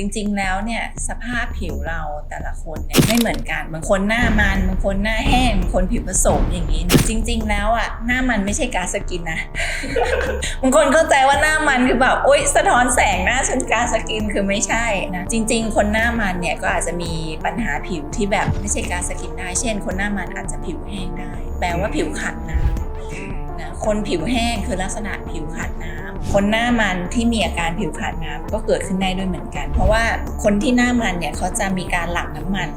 จริง ๆ แล้วเนี่ยสภาพผิวเราแต่ละคนเนี่ยไม่เหมือนกันบางคนหน้ามันบางคนหน้าแห้งบางคนผิวผสมอย่างนี้นะจริง ๆ แล้วอะหน้ามันไม่ใช่การสกินนะบางคนเข้าใจว่าหน้ามันคือแบบโอ๊ยสะท้อนแสงหน้าฉันการสกินคือไม่ใช่นะจริง ๆ คนหน้ามันเนี่ยก็อาจจะมีปัญหาผิวที่แบบไม่ใช่การสกินได้ เช่น คนหน้ามันอาจจะผิวแห้งได้ แปลว่าผิวขาดน้ำ คนผิวแห้งคือลักษณะผิวขาดน้ำคนหน้ามันที่มีอาการผิวขาดน้ำก็เกิดขึ้นได้ด้วยเหมือนกัน เพราะว่าคนที่หน้ามันเนี่ยเขาจะมีการหลั่งน้ำมัน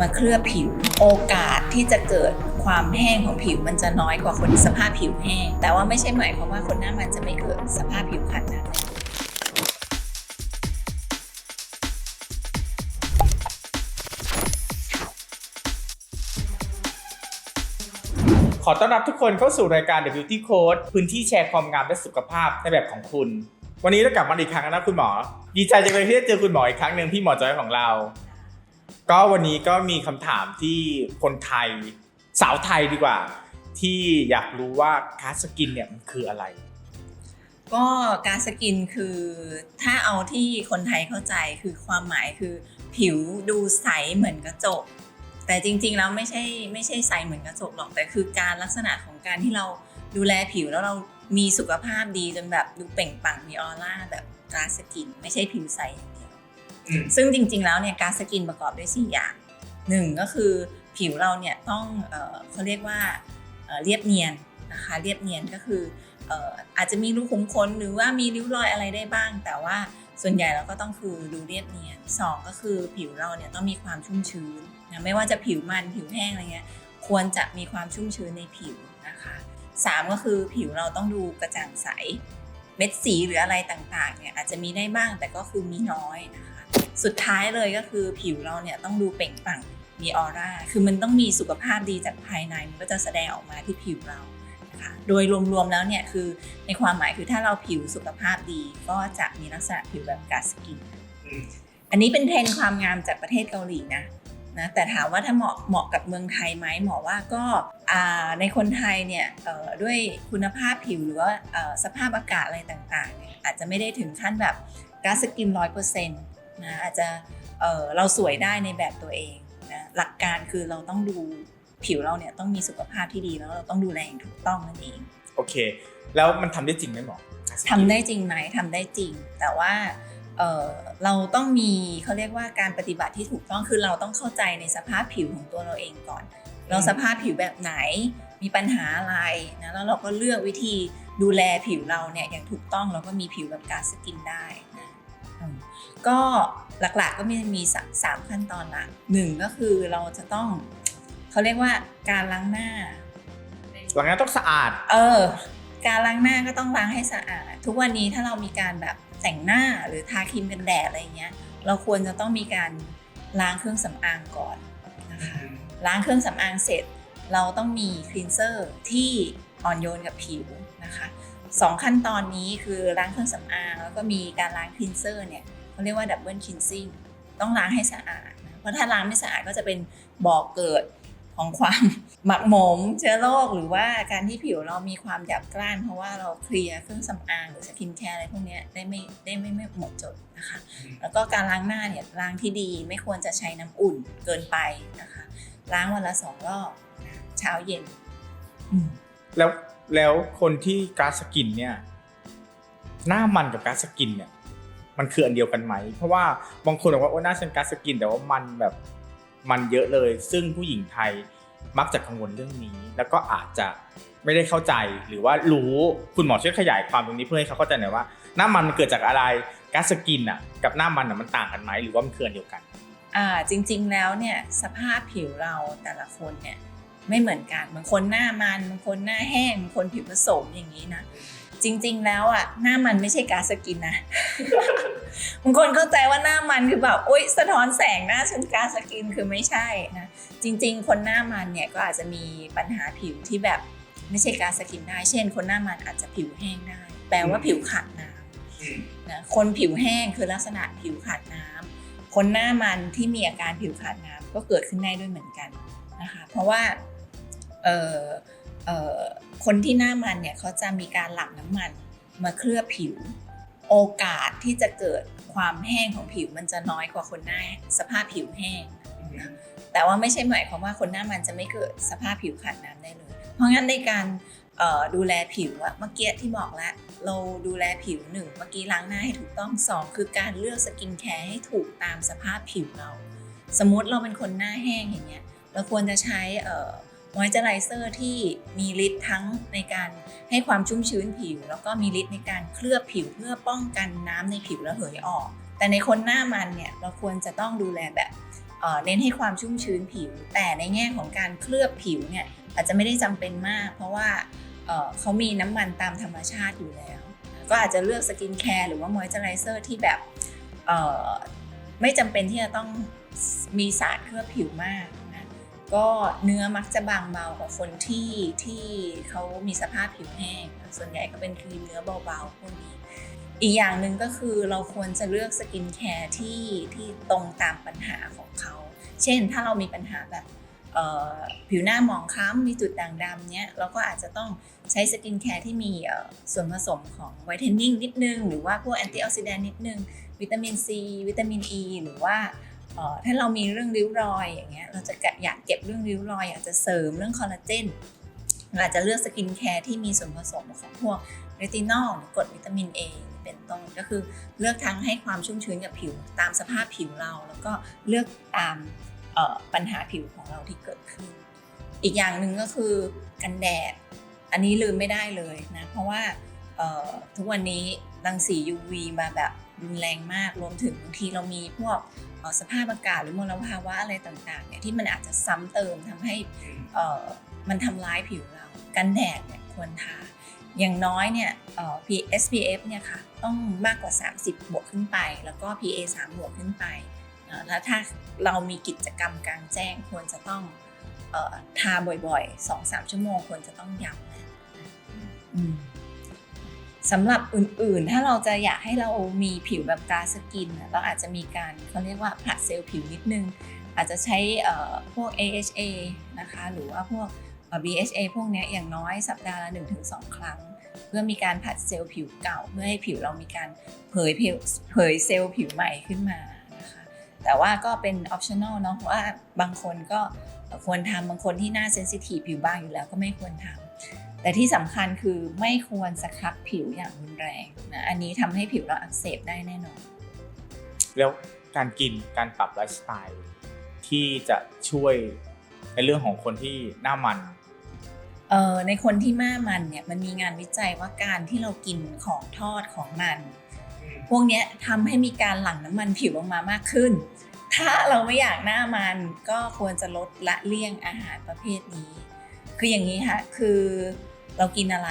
มาเคลือบผิว โอกาสที่จะเกิดความแห้งของผิวมันจะน้อยกว่าคนสภาพผิวแห้ง แต่ว่าไม่ใช่หมายความว่าคนหน้ามันจะไม่เกิดสภาพผิวขาดน้ำ อต้อนรับทุกคนเข้าสู่รายการ The Beauty Code พื้นที่แชร์ความงามและสุขภาพในแบบของคุณ วันนี้เรากลับมาอีกครั้งนะคุณหมอ ดีใจจังเลยที่ได้เจอคุณหมออีกครั้งหนึ่งพี่หมอจอยของเรา ก็วันนี้ก็มีคำถามที่คนไทยสาวไทยดีกว่า ที่อยากรู้ว่าคาสกินเนี่ยมันคืออะไร ก็การสกินคือถ้าเอาที่คนไทยเข้าใจคือความหมายคือ ผิวดูใสเหมือนกระจก แต่จริงๆแล้วไม่ใช่ไม่ใช่ใสเหมือนกระจกหรอกแต่คือการลักษณะของการที่เราดูแลผิวแล้วเรามีสุขภาพดีจนแบบดูเปล่งปลั่งมีออร่าแบบการสกิน ไม่ใช่ผิวใสอย่างเดียวอืมซึ่งจริง ๆ แล้วเนี่ยการสกินประกอบด้วย4อย่างหนึ่งก็คือผิวเราเนี่ยต้องเอ่อเขาเรียกว่าเอ่อเรียบเนียนนะคะเรียบเนียนก็คือเอ่ออาจจะมีรูขุมขนหรือว่ามีริ้วรอยอะไรได้บ้าง แต่ว่า ส่วนใหญ่เราก็ต้องคือดูเรียบเนียนสองก็คือผิวเราเนี่ยต้องมีความชุ่มชื้นนะไม่ว่าจะผิวมันผิวแห้งอะไรเงี้ยควรจะมีความชุ่มชื้นในผิวนะคะสามก็คือผิวเราต้องดูกระจ่างใสเม็ดสีหรืออะไรต่างๆเนี่ยอาจจะมีได้บ้างแต่ก็คือมีน้อยนะคะสุดท้ายเลยก็คือผิวเราเนี่ยต้องดูเปล่งปลั่งมีออร่าคือมันต้องมีสุขภาพดีจากภายในมันก็จะแสดงออกมาที่ผิวเรา คะโดยรวมๆแล้วเนี่ยคือในความหมายคือถ้าเราผิวสุขภาพดีก็จะมีลักษณะผิวแบบกาสกินอันนี้เป็นเทรนด์ความงามจากประเทศเกาหลีนะนะแต่ถามว่าถ้าเหมาะเหมาะกับเมืองไทยไหมหมอว่าก็อ่าในคนไทยเนี่ยเอ่อด้วยคุณภาพผิวหรือว่าเอ่อสภาพอากาศอะไรต่างๆเนี่ยอาจจะไม่ได้ถึงขั้นแบบกาสกินร้อยเปอร์เซ็นต์นะอาจจะเอ่อเราสวยได้ในแบบตัวเองนะหลักการคือเราต้องดู ผิวเราเนี่ยต้องมีสุขภาพที่ดีแล้วเราต้องดูแลอย่างถูกต้องนั่นเอง โอเค แล้วมันทำได้จริงไหมหมอทำได้จริงไหมทำได้จริง แต่ว่าเอ่อเราต้องมีเขาเรียกว่าการปฏิบัติที่ถูกต้องคือเราต้องเข้าใจในสภาพผิวของตัวเราเองก่อน เราสภาพผิวแบบไหนมีปัญหาอะไรนะแล้วเราก็เลือกวิธีดูแลผิวเราเนี่ยอย่างถูกต้องเราก็มีผิวแบบการสกินได้นะอืมก็หลักๆก็มีมีสามสามขั้นตอนหลักหนึ่งก็คือเราจะต้อง เขาเรียกว่าการล้างหน้า หลังนั้นต้องสะอาด เออ การล้างหน้าก็ต้องล้างให้สะอาด ทุกวันนี้ถ้าเรามีการแบบแต่งหน้าหรือทาครีมกันแดดอะไรเงี้ย เราควรจะต้องมีการล้างเครื่องสำอางก่อนนะคะ ล้างเครื่องสำอางเสร็จ เราต้องมีคลีนเซอร์ที่อ่อนโยนกับผิวนะคะสองขั้นตอนนี้คือล้างเครื่องสำอางแล้วก็มีการล้างคลีนเซอร์เนี่ยเขาเรียกว่าดับเบิลคลีนซิ่งต้องล้างให้สะอาดนะเพราะถ้าล้างไม่สะอาดก็จะเป็นบ่อกเกิด ของความหมักหมมเชื้อโรคหรือว่าการที่ผิวเรามีความหยาบกร้าน เพราะว่าเราเคลียร์เครื่องสำอางหรือสกินแคร์อะไรพวกเนี้ยได้ไม่ได้ไม่ไม่หมดจดนะคะ แล้วก็การล้างหน้าเนี่ยล้างที่ดีไม่ควรจะใช้น้ำอุ่นเกินไปนะคะ ล้างวันละสองรอบนะเช้าเย็นอืมแล้วแล้วคนที่กาสกินเนี่ย หน้ามันกับกาสกินเนี่ย มันคืออันเดียวกันไหม เพราะว่าบางคนบอกว่าโอ้หน้าฉันกาสกิน แต่ว่ามันแบบ มันเยอะเลย ซึ่งผู้หญิงไทยมักจะกังวลเรื่องนี้ แล้วก็อาจจะไม่ได้เข้าใจหรือว่ารู้คุณหมอช่วยขยายความตรงนี้เพื่อให้เขาเข้าใจหน่อยว่าหน้ามันมันเกิดจากอะไรกาสกินอะกับหน้ามันอะมันต่างกันไหมหรือว่ามันคืออันเดียวกันอ่าจริง ๆแล้วเนี่ยสภาพผิวเราแต่ละคนเนี่ยไม่เหมือนกันบางคนหน้ามันบางคนหน้าแห้งบางคนผิวผสมอย่างนี้นะ จริง ๆ แล้วอะหน้ามันไม่ใช่การสกินนะบางคนเข้าใจว่าหน้ามันคือแบบโอ๊ยสะท้อนแสงหน้าฉันการสกินคือไม่ใช่นะจริง ๆ คนหน้ามันเนี่ยก็อาจจะมีปัญหาผิวที่แบบไม่ใช่การสกินได้ เช่น คนหน้ามันอาจจะผิวแห้งได้ แปลว่าผิวขาดน้ำนะคนผิวแห้งคือลักษณะผิวขาดน้ำคนหน้ามันที่มีอาการผิวขาดน้ำก็เกิดขึ้นได้ด้วยเหมือนกันนะคะเพราะว่าเอ่อเอ่อ คนที่หน้ามันเนี่ยเขาจะมีการหลั่งน้ำมันมาเคลือบผิว โอกาสที่จะเกิดควความแห้งของผิวมันจะน้อยกว่าคนหน้าสภาพผิวแห้งนะแต่ว่าไม่ใช่หมายความว่าคนหน้ามันจะไม่เกิดสภาพผิวขาดน้ำได้เลย เพราะงั้นในการเอ่อดูแลผิวอะเมื่อกี้ที่บอกแล้วเราดูแลผิวหนึ่งเมื่อกี้ล้างหน้าให้ถูกต้องสองคือการเลือกสกินแคร์ให้ถูกตามสภาพผิวเรา สมมติเราเป็นคนหน้าแห้งอย่างเงี้ยเราควรจะใช้เอ่อ มอยเจอไรเซอร์ที่มีฤทธิ์ทั้งในการให้ความชุ่มชื้นผิว แล้วก็มีฤทธิ์ในการเคลือบผิวเพื่อป้องกันน้ำในผิวระเหยออก แต่ในคนหน้ามันเนี่ยเราควรจะต้องดูแลแบบเเน้นให้ความชุ่มชื้นผิว แต่ในแง่ของการเคลือบผิวเนี่ยอาจจะไม่ได้จำเป็นมาก เพราะว่าเเขามีน้ำมันตามธรรมชาติอยู่แล้ว ก็อาจจะเลือกสกินแคร์หรือว่ามอยเจอไรเซอร์ที่แบบไม่จำเป็นที่จะต้องมีสารเคลือบผิวมาก ก็เนื้อมักจะบางเบากว่าคนที่ที่เขามีสภาพผิวแห้ง ส่วนใหญ่ก็เป็นครีมเนื้อเบาๆพวกนี้ อีกอย่างหนึ่งก็คือเราควรจะเลือกสกินแคร์ที่ที่ตรงตามปัญหาของเขา เช่นถ้าเรามีปัญหาแบบผิวหน้าหมองคล้ำมีจุดด่างดำเนี้ยเราก็อาจจะต้องใช้สกินแคร์ที่มีส่วนผสมของไวท์เทนนิ่งนิดนึง หรือว่าพวกแอนตี้ออกซิแดนต์นิดนึง วิตามินซีวิตามินอ e, ีหรือว่า ถ้าเรามีเรื่องริ้วรอยอย่างเงี้ยเราจะกะอยากเก็บเรื่องริ้วรอย อยากจะเสริมเรื่องคอลลาเจนอาจจะเลือกสกินแคร์ที่มีส่วนผสมของพวกเรตินอลหรือกรดวิตามิน A เป็นต้นก็คือเลือกทั้งให้ความชุ่มชื้นกับผิวตามสภาพผิวเรา แล้วก็เลือกตามปัญหาผิวของเราที่เกิดขึ้น อีกอย่างหนึ่งก็คือกันแดด อันนี้ลืมไม่ได้เลยนะ เพราะว่าทุกวันนี้รังสี UV มาแบบรุนแรงมากรวมถึงบางทีเรามีพวก สภาพอากาศหรือมลภาวะอะไรต่างๆเนี่ยที่มันอาจจะซ้ำเติมทำให้เอ่อมันทำร้ายผิวเรา กันแดดเนี่ยควรทาอย่างน้อยเนี่ยเอ่อ P- SPF เนี่ยค่ะต้องมากกว่า 30 บวกขึ้นไป แล้วก็ PA 3บวกขึ้นไปเอ่อแล้วถ้าเรามีกิจกรรมกลางแจ้งควรจะต้องเอ่อทาบ่อยๆ 2-3 ชั่วโมงควรจะต้องย้ำนะอืม สำหรับอื่นๆ ถ้าเราจะอยากให้เรามีผิวแบบกาสกิน เราอาจจะมีการเขาเรียกว่าผลัดเซลล์ผิวนิดนึง อาจจะใช้พวก AHA นะคะ หรือว่าพวก BHA พวกเนี้ยอย่างน้อยสัปดาห์ละ 1-2 ครั้ง เพื่อมีการผัดเซลล์ผิวเก่า เพื่อให้ผิวเรามีการเผยเผยเซลล์ผิวใหม่ขึ้นมานะคะแต่ว่าก็เป็น optional เนาะเพราะว่าบางคนก็ควรทำบางคนที่หน้าเซนซิทีฟผิวบางอยู่แล้วก็ไม่ควรทำ แต่ที่สำคัญคือไม่ควรสครับผิวอย่างรุนแรงนะอันนี้ทำให้ผิวเราอักเสบได้แน่นอน แล้วการกินการปรับไลฟ์สไตล์ที่จะช่วยในเรื่องของคนที่หน้ามันเอ่อในคนที่หน้ามันเนี่ยมันมีงานวิจัยว่าการที่เรากินของทอดของมัน พวกเนี้ยทำให้มีการหลั่งน้ำมันผิวออกมามากขึ้น ถ้าเราไม่อยากหน้ามันก็ควรจะลดละเลี่ยงอาหารประเภทนี้ คืออย่างนี้ค่ะคือ เรากินอะไร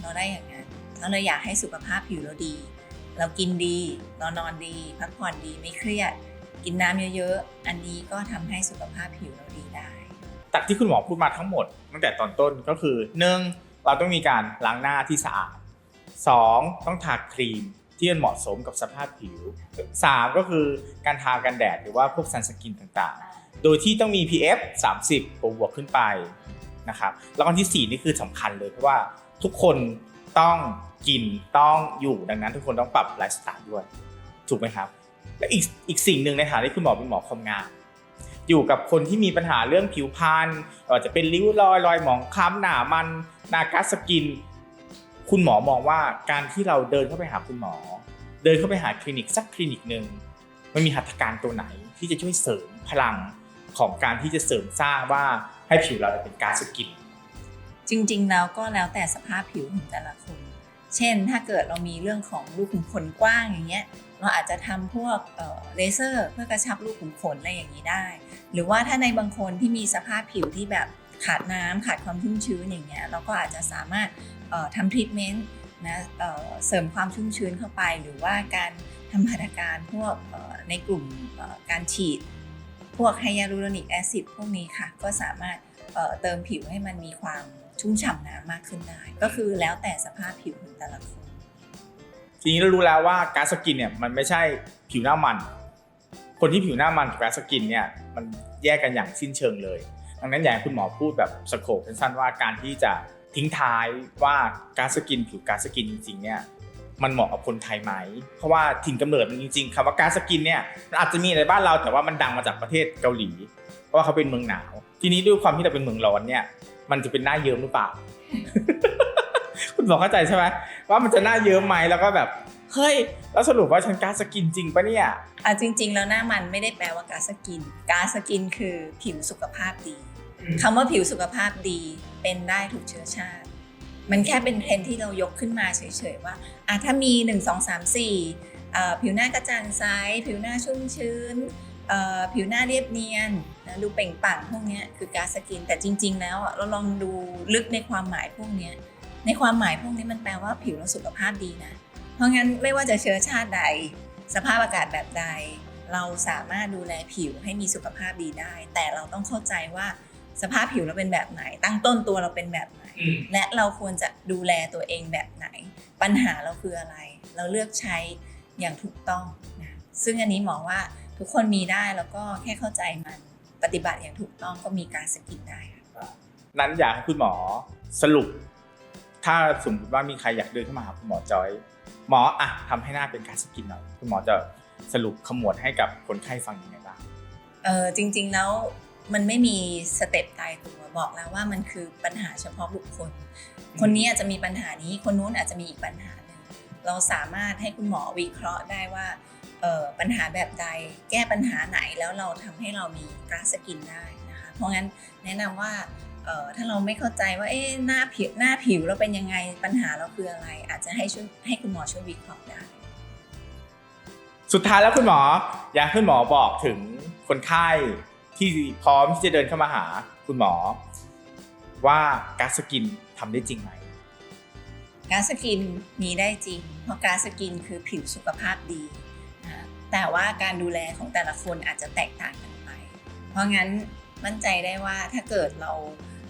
เราได้อย่างนั้นแล้วเราอยากให้สุขภาพผิวเราดี เรากินดีเรานอนดี พักผ่อนดีไม่เครียด กินน้ำเยอะๆ อันนี้ก็ทำให้สุขภาพผิวเราดีได้จากที่คุณหมอพูดมาทั้งหมด ตั้งแต่ตอนต้นก็คือหนึ่งเราต้องมีการล้างหน้าที่สะอาดสองต้องทาครีมที่มันเหมาะสมกับสภาพผิวสามก็คือการทากันแดดหรือว่าพวกซันสกินต่างๆ โดยที่ต้องมี PF 30บวกๆขึ้นไป นะครับแล้วก็อันที่สี่นี่คือสำคัญเลยเพราะว่าทุกคนต้องกินต้องอยู่ดังนั้น ทุกคนต้องปรับไลฟ์สไตล์ด้วยถูกไหมครับ และอีกอีกสิ่งหนึ่งในฐานะที่คุณหมอเป็นหมอความงามอยู่กับคนที่มีปัญหาเรื่องผิวพรรณอาจจะเป็นริ้วรอยรอยหมองคล้ำหนามันหนากัสสกิน คุณหมอมองว่าการที่เราเดินเข้าไปหาคุณหมอ เดินเข้าไปหาคลินิกสักคลินิกหนึ่งมันมีหัตถการตัวไหนที่จะช่วยเสริมพลัง ของการที่จะเสริมสร้างว่าให้ผิวเราเป็นกาซสกินจริงๆแล้วก็แล้วแต่สภาพผิวของแต่ละคน เช่น ถ้าเกิดเรามีเรื่องของรูขุมขนกว้างอย่างเงี้ย เราอาจจะทำพวกเเลเซอร์เพื่อกระชับรูขุมขนอะไรอย่างนี้ได้ หรือว่าถ้าในบางคนที่มีสภาพผิวที่แบบขาดน้ำขาดความชุ่มชื้นอย่างเงี้ย เราก็อาจจะสามารถทำทรีทเมนต์นะเเสริมความชุ่มชื้นเข้าไป หรือว่าการทำหัตถการพวกในกลุ่มการฉีด พวกไฮยาลูโรนิกแอซิดพวกนี้ค่ะ ก็สามารถเเติมผิวให้มันมีความชุ่มฉ่ำน้ำมากขึ้นได้ ก็คือแล้วแต่สภาพผิวของแต่ละคน ทีนี้เรารู้แล้วว่ากาซสกินเนี่ยมันไม่ใช่ผิวหน้ามัน คนที่ผิวหน้ามันกับกาซสกินเนี่ยมันแยกกันอย่างสิ้นเชิงเลย ดังนั้นอยากให้คุณหมอพูดแบบสโคปสั้นๆว่าการที่จะทิ้งท้ายว่ากาซสกินผิวกาซสกินจริงๆเนี่ย มันเหมาะกับคนไทยไหม เพราะว่าถิ่นกำเนิดมันจริงๆคำว่าการสกินเนี่ยมันอาจจะมีในบ้านเราแต่ว่ามันดังมาจากประเทศเกาหลี เพราะว่าเขาเป็นเมืองหนาว ทีนี้ด้วยความที่เราเป็นเมืองร้อนเนี่ย มันจะเป็นหน้าเยิ้มหรือเปล่า คุณบอกเข้าใจใช่ไหมว่ามันจะหน้าเยิ้มไหมแล้วก็แบบเฮ้ยแล้วสรุปว่าฉันการสกินจริงปะเนี่ยอะจริง ๆ แล้วหน้ามันไม่ได้แปลว่าการสกิน การสกินคือผิวสุขภาพดีคำว่าผิวสุขภาพดีเป็นได้ทุกเชื้อชาติ มันแค่เป็นเทรนที่เรายกขึ้นมาเฉยๆว่าอะถ้ามี 1 2 3 4เอ่ผิวหน้ากระจ่างใสผิวหน้าชุ่มชื้น ผิวหน้าเรียบเนียนนะดูเป่งปังพวกนี้คือการสกินแต่จริง ๆ แล้วเราลองดูลึกในความหมายพวกนี้ในความหมายพวกนี้มันแปลว่าผิวเราสุขภาพดีนะ เพราะงั้นไม่ว่าจะเชื้อชาติใด สภาพอากาศแบบใด เราสามารถดูแลผิวให้มีสุขภาพดีได้ แต่เราต้องเข้าใจว่าสภาพผิวเราเป็นแบบไหน ตั้งต้นตัวเราเป็นแบบไหน และเราควรจะดูแลตัวเองแบบไหน ปัญหาเราคืออะไร เราเลือกใช้อย่างถูกต้องนะซึ่งอันนี้หมอว่าทุกคนมีได้แล้วก็แค่เข้าใจมันปฏิบัติอย่างถูกต้องก็มีการสกินได้ค่ะนั้นอยากให้คุณหมอสรุป ถ้าสมมติว่ามีใครอยากเดินเข้ามาหาคุณหมอจอย หมออะทำให้หน้าเป็นการสกินหน่อยคุณหมอจะสรุปขมวดให้กับคนไข้ฟังยังไงบ้างเออจริง ๆแล้ว มันไม่มีสเต็ปตายตัวบอกแล้วว่ามันคือปัญหาเฉพาะบุคคล คนนี้อาจจะมีปัญหานี้ คนนู้นอาจจะมีอีกปัญหาหนึ่งเราสามารถให้คุณหมอวิเคราะห์ได้ว่าปัญหาแบบใดแก้ปัญหาไหนแล้วเราทำให้เรามีกราสกินได้นะคะ เพราะงั้นแนะนำว่าถ้าเราไม่เข้าใจว่าเอ๊ะหน้าผิวหน้าผิวเราเป็นยังไงปัญหาเราคืออะไร อาจจะให้ช่วยให้คุณหมอช่วยวิเคราะห์ได้สุดท้ายแล้วคุณหมอ อยากให้คุณหมอบอกถึงคนไข้ ที่พร้อมที่จะเดินเข้ามาหาคุณหมอ ว่าการสกินทำได้จริงไหมการสกินมีได้จริง เพราะการสกินคือผิวสุขภาพดีนะแต่ว่าการดูแลของแต่ละคนอาจจะแตกต่างกันไป เพราะงั้นมั่นใจได้ว่าถ้าเกิดเรา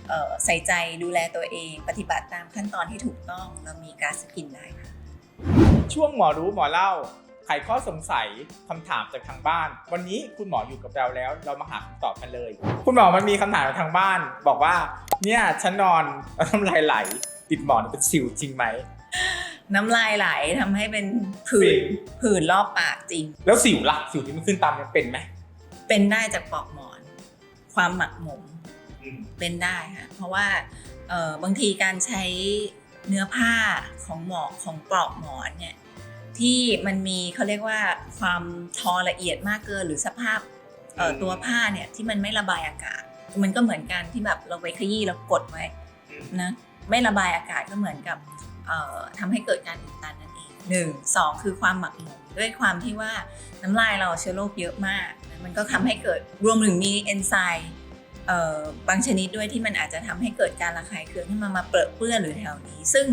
เอ่อใส่ใจดูแลตัวเอง ปฏิบัติตามขั้นตอนที่ถูกต้องเรามีการสกินได้ค่ะช่วงหมอรู้หมอเล่า ไขข้อสงสัยคำถามจากทางบ้าน วันนี้คุณหมออยู่กับเราแล้ว เรามาหาคำตอบกันเลย คุณหมอมันมีคำถามจากทางบ้าน บอกว่า เนี่ยฉันนอนแล้วน้ำลายไหล ติดหมอนเป็นสิวจริงไหมน้ำลายไหลทำให้เป็นผื่เป็นนผื่นรอบปากจริง แล้วสิวล่ะสิวที่มันขึ้นตามมันเป็นไหมเป็นได้จากปลอกหมอน ความหมักหมมเป็นได้ค่ะเพราะว่าเอ่อบางทีการใช้เนื้อผ้าของหมอกของปลอกหมอนเนี่ย ที่มันมีเขาเรียกว่าความทอละเอียดมากเกิน หรือสภาพเอ่ออืมตัวผ้าเนี่ยที่มันไม่ระบายอากาศ มันก็เหมือนกันที่แบบเราไปขยี้แล้วกดไว้นะไม่ระบายอากาศก็เหมือนกับเอ่อทำให้เกิดการอุดตันนั่นเองหนึ่งสองคือความหมักหมมด้วยความที่ว่าน้ำลายเราเชื้อโรคเยอะมากนะมันก็ทำให้เกิดรวมถึงมีเอนไซม์เอ่อ บางชนิดด้วยที่มันอาจจะทำให้เกิดการระคายเคืองที่มันมาเปรอะเปื้อนหรือแถวนี้ ซึ่ง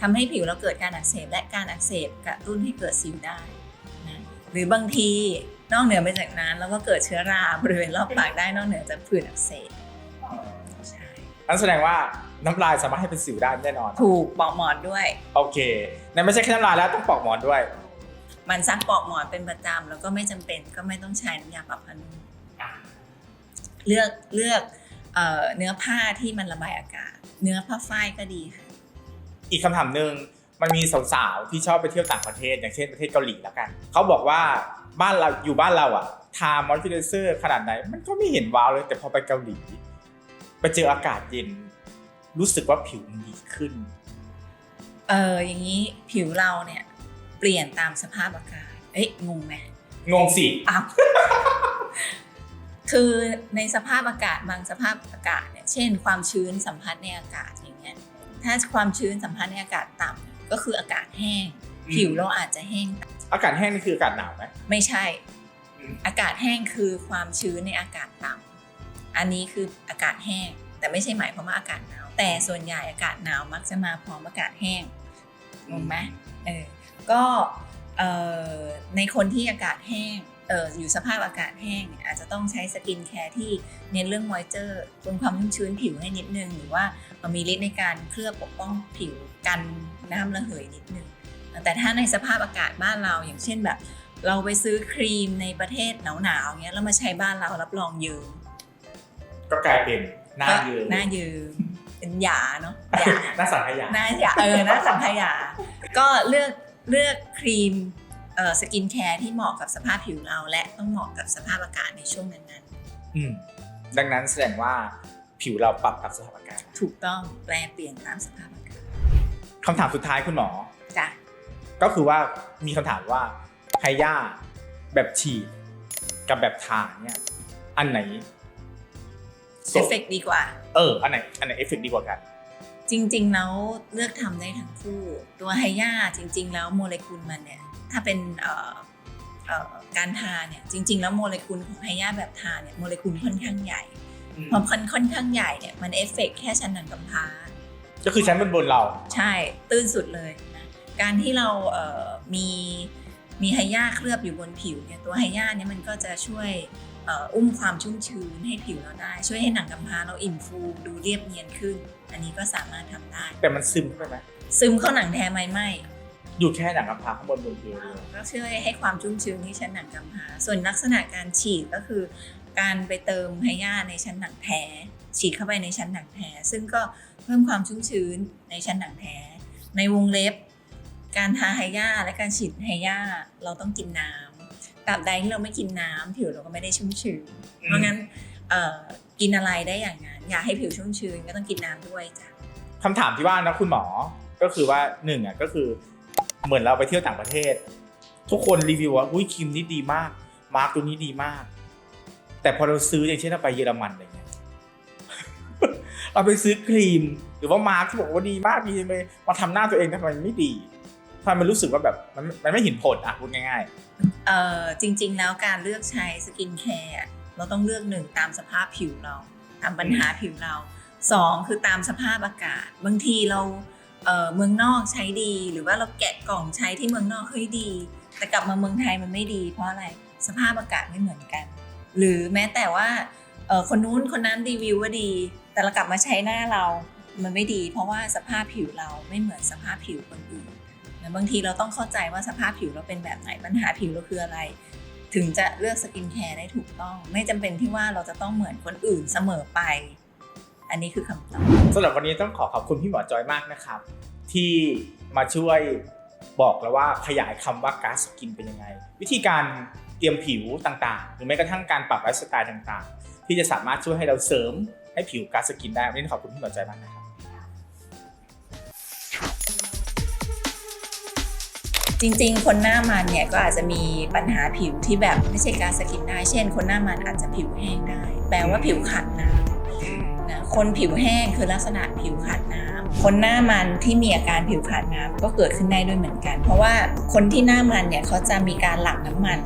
ทำให้ผิวเราเกิดการอักเสบและการอักเสบกระตุ้นให้เกิดสิวได้นะหรือบางทีนอกเหนือไปจากนั้นเราก็เกิดเชื้อราบริเวณรอบปากได้นอกเหนือจากผื่นอักเสบใช่นั่นแสดงว่าน้ำลายสามารถให้เป็นสิวได้แน่นอน ถูกปอกหมอนด้วย โอเคนั่นไม่ใช่แค่น้ำลายแล้วต้องปอกหมอนด้วย มันซักปอกหมอนเป็นประจำแล้วก็ไม่จำเป็นก็ไม่ต้องใช้น้ำยาปรับผ้านุ่ม เลือกเลือกเอ่อเนื้อผ้าที่มันระบายอากาศ เนื้อผ้าฝ้ายก็ดีค่ะ อีกคำถามหนึ่งมันมีสาวๆที่ชอบไปเที่ยวต่างประเทศ อย่างเช่นประเทศเกาหลีแล้วกัน เขาบอกว่าบ้านเราอยู่บ้านเราอะทามอยส์เจอร์เซอร์ขนาดไหน มันก็ไม่เห็นว้าวเลย แต่พอไปเกาหลี ไปเจออากาศเย็น รู้สึกว่าผิวมันดีขึ้น เอออย่างนี้ผิวเราเนี่ยเปลี่ยนตามสภาพอากาศ เอ้ยงงไหมงงสิอ้าว คือในสภาพอากาศบางสภาพอากาศเนี่ยเช่น ความชื้นสัมผัสในอากาศอย่างเงี้ยถ้าความชื้นสัมผัสในอากาศต่ำก็คืออากาศแห้ง ผิวเราอาจจะแห้งตามอากาศแห้งนี่คืออากาศหนาวไหมไม่ใช่อืมอากาศแห้งคือความชื้นในอากาศต่ำอันนี้คืออากาศแห้ง แต่ไม่ใช่หมายความว่าอากาศหนาว แต่ส่วนใหญ่อากาศหนาวมักจะมาพร้อมอากาศแห้งงงไหมเออก็เอ่อในคนที่อากาศแห้งเอออยู่สภาพอากาศแห้งเนี่ยอาจจะต้องใช้สกินแคร์ที่เน้นเรื่องมอยเจอร์เพิ่มความชุ่มชื้นผิวให้นิดนึง หรือว่ามีฤทธิ์ในการเคลือบปกป้องผิวกันน้ำระเหยนิดนึง แต่ถ้าในสภาพอากาศบ้านเราอย่างเช่นแบบ เราไปซื้อครีมในประเทศหนาวๆเงี้ยแล้วมาใช้บ้านเรารับรองเยิ้มก็กลายเป็นหน้าเยืมหน้าเยิ้มเป็นหยาเนาะหยาหน้าสังขยาหน้าหยาเออหน้าสังขยาก็เลือกเลือกครีม สกินแคร์ที่เหมาะกับสภาพผิวเรา และต้องเหมาะกับสภาพอากาศในช่วงนั้นอืมดังนั้นแสดงว่าผิวเราปรับตามสภาพอากาศๆถูกต้องแปลเปลี่ยนตามสภาพอากาศคำถามสุดท้ายคุณหมอจ้ะก็คือว่ามีคำถามว่าไฮย่าแบบฉีดกับแบบทาเนี่ย อันไหนเอฟเฟกดีกว่า เออ อันไหน อันไหนเอฟเฟกดีกว่ากัน จริงๆแล้วเลือกทำได้ทั้งคู่ ตัวไฮย่าจริง ๆ แล้วโมเลกุลมันเนี่ย ถ้าเป็นเอ่อเอ่อการทาเนี่ยจริง ๆ แล้วโมเลกุลของไฮย่าแบบทาเนี่ยโมเลกุลค่อนข้างใหญ่พอค่อนค่อนข้างใหญ่เนี่ยมันเอฟเฟกแค่ชั้นหนังกำพร้าก็คือชั้นบนบนๆเรา ใช่ตื้นสุดเลยนะการที่เราเอ่อมีมีไฮย่าเคลือบอยู่บนผิวเนี่ยตัวไฮย่าเนี่ยมันก็จะช่วยเอ่ออุ้มความชุ่มชื้นให้ผิวเราได้ ช่วยให้หนังกำพร้าเราอิ่มฟูดูเรียบเนียนขึ้น อันนี้ก็สามารถทำได้ แต่มันซึมเข้าไปไหมซึมเข้าหนังแท้ไหมไม่ อยู่แค่หนังกำพร้าข้างบนบนผิวเลยก็ช่วยให้ความชุ่มชื้นที่ชั้นหนังกำพร้าส่วนลักษณะการฉีดก็คือ การไปเติมไฮย่าในชั้นหนังแท้ ฉีดเข้าไปในชั้นหนังแท้ ซึ่งก็เพิ่มความชุ่มชื้นในชั้นหนังแท้ ในวงเล็บ การทาไฮย่าและการฉีดไฮย่าเราต้องกินน้ำตราบใดที่เราไม่กินน้ำผิวเราก็ไม่ได้ชุ่มชื้นเพราะงั้นเอ่อกินอะไรได้อย่างนั้นอยากให้ผิวชุ่มชื้นก็ต้องกินน้ำด้วยจ้ะคำถามที่ว่านะคุณหมอก็คือว่าหนึ่งอะก็คือ เหมือนเราไปเที่ยวต่างประเทศ ทุกคนรีวิวว่าอุ้ยครีมนี้ดีมาก มาร์กตัวนี้ดีมาก แต่พอเราซื้ออย่างเช่นเราไปเยอรมันอะไรเงี้ยเราไปซื้อครีม หรือว่ามาร์กที่บอกว่าดีมากดีไปมาทำหน้าตัวเองทำไมไม่ดีทำไมมันรู้สึกว่าแบบมันมันไม่เห็นผลอะพูดง่ายเอ่อจริง ๆ แล้วการเลือกใช้สกินแคร์เราต้องเลือกหนึ่งตามสภาพผิวเรา ตามปัญหาผิวเราสองคือตามสภาพอากาศ บางทีเรา เมืองนอกใช้ดี หรือว่าเราแกะกล่องใช้ที่เมืองนอกเฮ้ยดี แต่กลับมาเมืองไทยมันไม่ดี เพราะอะไรสภาพอากาศไม่เหมือนกัน หรือแม้แต่ว่าคนนู้นคนนั้นรีวิวว่าดี แต่เรากลับมาใช้หน้าเรา มันไม่ดี เพราะว่าสภาพผิวเราไม่เหมือนสภาพผิวคนอื่นนะบางทีเราต้องเข้าใจว่าสภาพผิวเราเป็นแบบไหนปัญหาผิวเราคืออะไร ถึงจะเลือกสกินแคร์ได้ถูกต้อง ไม่จำเป็นที่ว่าเราจะต้องเหมือนคนอื่นเสมอไป อันนี้คือคำตอบๆสำหรับวันนี้ต้องขอขอบคุณพี่หมอจอยมากนะครับ ที่มาช่วยบอกแล้วว่าขยายคำว่าก๊าซสกินเป็นยังไง วิธีการเตรียมผิวต่างๆ หรือแม้กระทั่งการปรับไลฟ์สไตล์ต่างๆ ที่จะสามารถช่วยให้เราเสริมให้ผิวก๊าซสกินได้วันนี้ขอบคุณพี่หมอจอยมากนะครับจริงๆ คนหน้ามันเนี่ยก็อาจจะมีปัญหาผิวที่แบบไม่ใช่การสกินได้ เช่น คนหน้ามันอาจจะผิวแห้งได้ แปลว่าผิวขาดน้ำนะ คนผิวแห้งคือลักษณะผิวขาดน้ำคนหน้ามันที่มีอาการผิวขาดน้ำก็เกิดขึ้นได้ด้วยเหมือนกัน เพราะว่าคนที่หน้ามันเนี่ยเขาจะมีการหลั่งน้ำมัน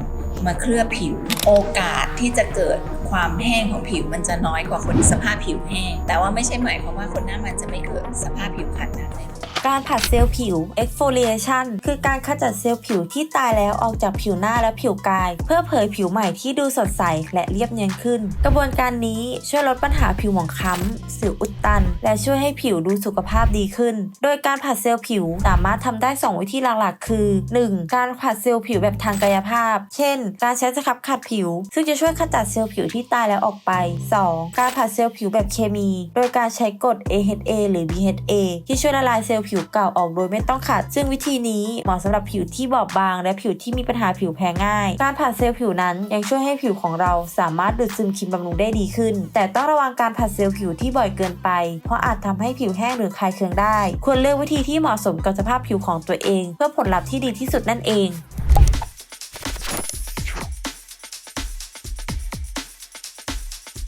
มาเคลือบผิว โอกาสที่จะเกิดความแห้งของผิวมันจะน้อยกว่าคนสภาพผิวแห้ง แต่ว่าไม่ใช่หมายความว่าคนหน้ามันจะไม่เกิดสภาพผิวขาดน้ำเลย การผัดเซลล์ผิว exfoliation คือการขจัดเซลล์ผิวที่ตายแล้วออกจากผิวหน้าและผิวกาย เพื่อเผยผิวใหม่ที่ดูสดใสและเรียบเนียนขึ้น กระบวนการนี้ช่วยลดปัญหาผิวหมองคล้ำสิวอุดตัน และช่วยให้ผิวดูสุขภาพดีขึ้น โดยการผัดเซลล์ผิวสามารถทำได้ 2 วิธีหลักๆ คือ 1. การผัดเซลล์ผิวแบบทางกายภาพ เช่น การใช้สครับขัดผิว ซึ่งจะช่วยขจัดเซลล์ผิวที่ตายแล้วออกไป 2. การผัดเซลล์ผิวแบบเคมี โดยการใช้กรด AHA หรือ BHA ที่ช่วยละลายเซลล์ผิวเก่าออกโดยไม่ต้องขัด ซึ่งวิธีนี้เหมาะสำหรับผิวที่บอบบาง และผิวที่มีปัญหาผิวแพ้ง่าย การผัดเซลล์ผิวนั้นยังช่วยให้ผิวของเราสามารถดูดซึมครีมบำรุงได้ดีขึ้น แต่ต้องระวังการผัดเซลล์ผิวที่บ่อยเกินไป เพราะอาจทำให้ผิวแห้งหรือคลายเคืองได้ ควรเลือกวิธีที่เหมาะสมกับสภาพผิวของตัวเอง เพื่อผลลัพธ์ที่ดีที่สุดนั่นเอง